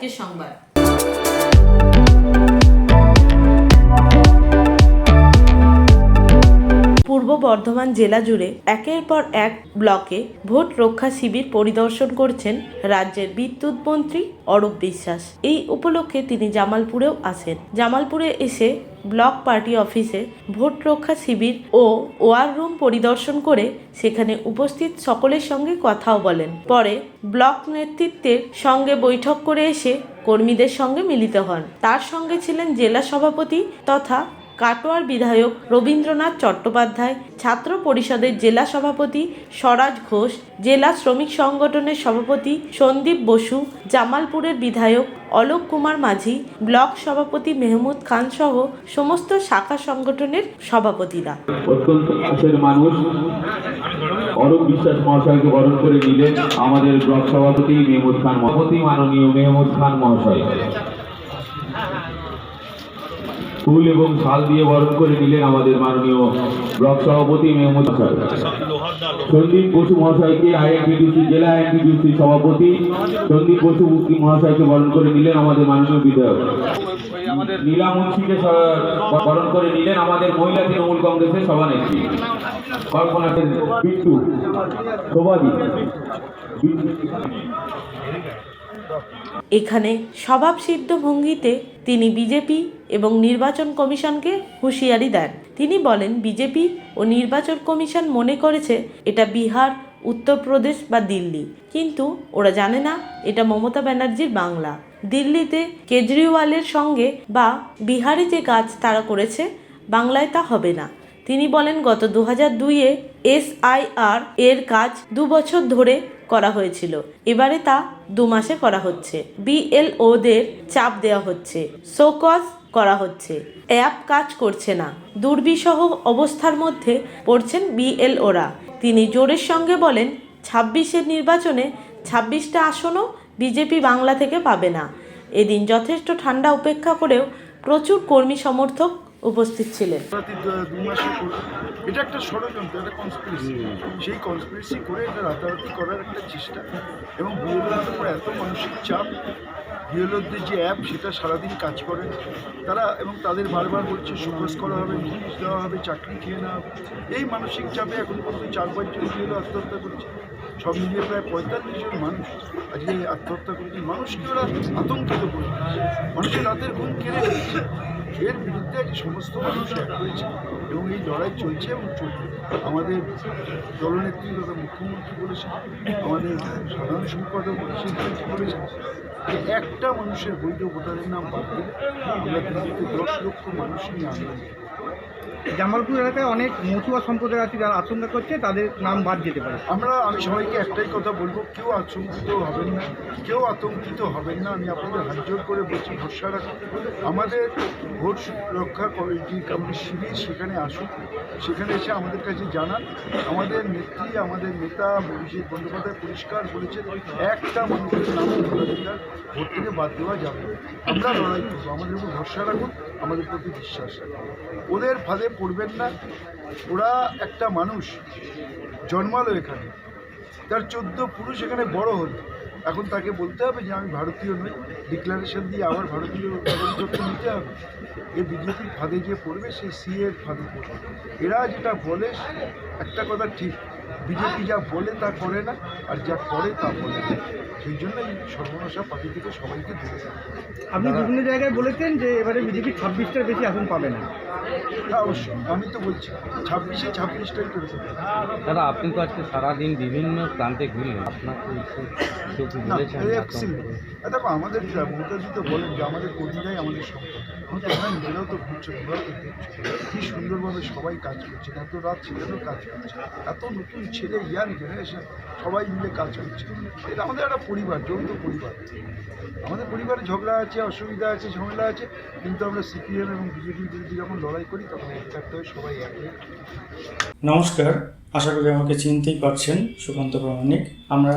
আজকের সংবাদ। পূর্ব বর্ধমান জেলা জুড়ে একের পর এক ব্লকে ভোট রক্ষা শিবির পরিদর্শন করছেন রাজ্যের বিদ্যুৎ মন্ত্রী অরূপ বিশ্বাস। এই উপলক্ষে তিনি জামালপুরেও আসেন। জামালপুরে এসে ব্লক পার্টি অফিসে ভোট রক্ষা শিবির ও ওয়ার রুম পরিদর্শন করে সেখানে উপস্থিত সকলের সঙ্গে কথাও বলেন। পরে ব্লক নেতৃত্বের সঙ্গে বৈঠক করে এসে কর্মীদের সঙ্গে মিলিত হন। তার সঙ্গে ছিলেন জেলা সভাপতি তথা কাটোয়ার বিধায়ক রবীন্দ্রনাথ চট্টোপাধ্যায়, ছাত্র পরিষদের জেলা সভাপতি স্বরাজ ঘোষ, জেলা শ্রমিক সংগঠনের সভাপতি সন্দীপ বসু, জামালপুরের বিধায়ক অলোক কুমার মাঝি, ব্লক সভাপতি মেহমুদ খান সহ সমস্ত শাখা সংগঠনের সভাপতিরা। অত্যন্ত কাছের মানুষ, অরূপ বিশ্বাস মহাশয়কে বরণ করে নিলেন আমাদের ব্লক সভাপতি মেহমুদ খান সভাপতি মাননীয় মেহমুদ খান মহাশয়। ফুল এবং শাল দিয়ে বরণ করে নিলেন আমাদের মাননীয় ব্লক সভাপতি মেহমুদ মহাশয় সন্দীপ বসু মহাশয়কে আইএনটিডিসি জেলা আইএনটিডিসি সভাপতি সন্দীপ বসু মুক্তি মহাশয়কে বরণ করে নিলেন আমাদের মাননীয় বিধায়ক। নীলা মুন্সিকে বরণ করে নিলেন আমাদের মহিলা তৃণমূল কংগ্রেসের সভানেত্রী। কল্পনা সেন, বিট্টু শোভাদি। এখানে স্বভাবসিদ্ধ ভঙ্গিতে তিনি বিজেপি এবং নির্বাচন কমিশনকে হুঁশিয়ারি দেন। তিনি বলেন, বিজেপি ও নির্বাচন কমিশন মনে করেছে এটা বিহার, উত্তরপ্রদেশ বা দিল্লি। কিন্তু ওরা জানে না এটা মমতা ব্যানার্জির বাংলা। দিল্লিতে কেজরিওয়ালের সঙ্গে বা বিহারে যে কাজ তারা করেছে, বাংলায় তা হবে না। তিনি বলেন, গত দু হাজার দুইয়ে এসআইআর এর কাজ দু বছর ধরে করা হয়েছিল। এবারে তা দু মাসে করা হচ্ছে। বিএলওদের চাপ দেওয়া হচ্ছে। শোকজ করা হচ্ছে। অ্যাপ কাজ করছে না। দুর্বিষহ অবস্থার মধ্যে পড়ছেন বিএলওরা তিনি জোরের সঙ্গে বলেন, ছাব্বিশের নির্বাচনে ছাব্বিশটা আসনও বিজেপি বাংলা থেকে পাবে না। এদিন যথেষ্ট ঠান্ডা উপেক্ষা করেও প্রচুর কর্মী সমর্থক উপস্থিত ছিলেন। এটা একটা ষড়যন্ত্র একটা কনস্পিরেসি সেই কনস্পিরেসি করে এটা রাতারাতি করার একটা চেষ্টা এবং বিএলওদের উপর এত মানসিক চাপ বিএলওদের যে অ্যাপ সেটা সারাদিন কাজ করে। তারা এবং তাদের বারবার বলছে সুপাস করা হবে নোটিশ দেওয়া হবে চাকরি খেয়ে নেওয়া হবে এই মানসিক চাপে এখন পর্যন্ত চার পাঁচজন বিএলও আত্মহত্যা করছে। সব মিলিয়ে প্রায় পঁয়তাল্লিশ জন মানুষ আজকে আত্মহত্যা করেছে। মানুষকে ওরা আতঙ্কিত করে দিচ্ছে। মানুষের রাতের ঘুম কেড়ে নিচ্ছে। এর বিরুদ্ধে সমস্ত মানুষ এক হয়েছে এবং এই লড়াই চলছে এবং চলবে আমাদের দলনেত্রী তথা মুখ্যমন্ত্রী বলেছেন, আমাদের সাধারণ সম্পাদক বলেছেন যে একটা মানুষের বৈধ ভোটারের নাম বাদ দিলে আমরা দিল্লিতে দশ লক্ষ মানুষ নিয়ে আন্দোলন। জামালপুর এলাকায় অনেক মতুয়া সম্প্রদায় আছে যারা আশঙ্কা করছে, তাদের নাম বাদ যেতে পারে। আমরা, আমি সবাইকে একটাই কথা বলব, কেউ আতঙ্কিত হবেন না। কেউ আতঙ্কিত হবেন না, আমি আপনাদের জোর করে বলছি, ভরসা রাখুন। আমাদের ভোট রক্ষা কমিটি শিবির সেখানে আসুন সেখানে এসে আমাদের কাছে জানান। আমাদের নেত্রী, আমাদের নেতা অভিষেক বন্দ্যোপাধ্যায় পরিষ্কার বলেছেন, একটা মানুষের নাম ভোট থেকে বাদ দেওয়া যাবে আমরা লড়াই করব, আমাদের উপর ভরসা রাখুন। আমাদের প্রতি বিশ্বাস রাখুন ওদের ফাঁদে পড়বেন না। ওরা একটা মানুষ, জন্মালো এখানে। তার চোদ্দ পুরুষ এখানে বড় হলো। এখন তাকে বলতে হবে যে, আমি ভারতীয় নই। ডিক্লারেশন দিয়ে আবার ভারতীয় নিতে হবে। এ বিজেপির ফাঁদে গিয়ে পড়বে, সেই সি এর ফাঁদে পড়বে। এরা যেটা বলে, একটা কথা ঠিক। বিজেপি যা বলে তা করে না আর যা করে তা বলে না। সেই জন্য এই সর্বনাশা পার্টি থেকে সবাইকে দূরে আপনি বিভিন্ন জায়গায় বলেছেন যে এবারে বিজেপি ছাব্বিশটার বেশি আসন পাবে না। হ্যাঁ অবশ্যই আমি তো বলছি ছাব্বিশে ছাব্বিশটাই করে দাদা আপনি তো আজকে সারাদিন বিভিন্ন প্রান্তে ঘুরলেন। আপনাকে দেখো আমাদের মমতাজি তো বলেন যে আমাদের কর্মীরাই আমাদের সম্পদ। এখন তোমরা নিজেরাও তো ঘুরছো তোমরাও তো দেখছ। কি সুন্দরভাবে সবাই কাজ করছে, এত রাত ছেলেরও কাজ করছে, এত নতুন ছেলে, ইয়াং জেনারেশন সবাই মিলে কাজ করছে। এটা আমাদের একটা পরিবার, যৌথ পরিবার। আমাদের পরিবারে ঝগড়া আছে, অসুবিধা আছে, ঝামেলা আছে, কিন্তু আমরা সিপিএম এবং বিজেপির বিরুদ্ধে যখন লড়াই করি, তখন এক থাকতে হয় সবাই এক হয়ে নমস্কার, আশা করি আমাকে চিনতেই পারছেন সুকান্ত প্রামাণিক। আমরা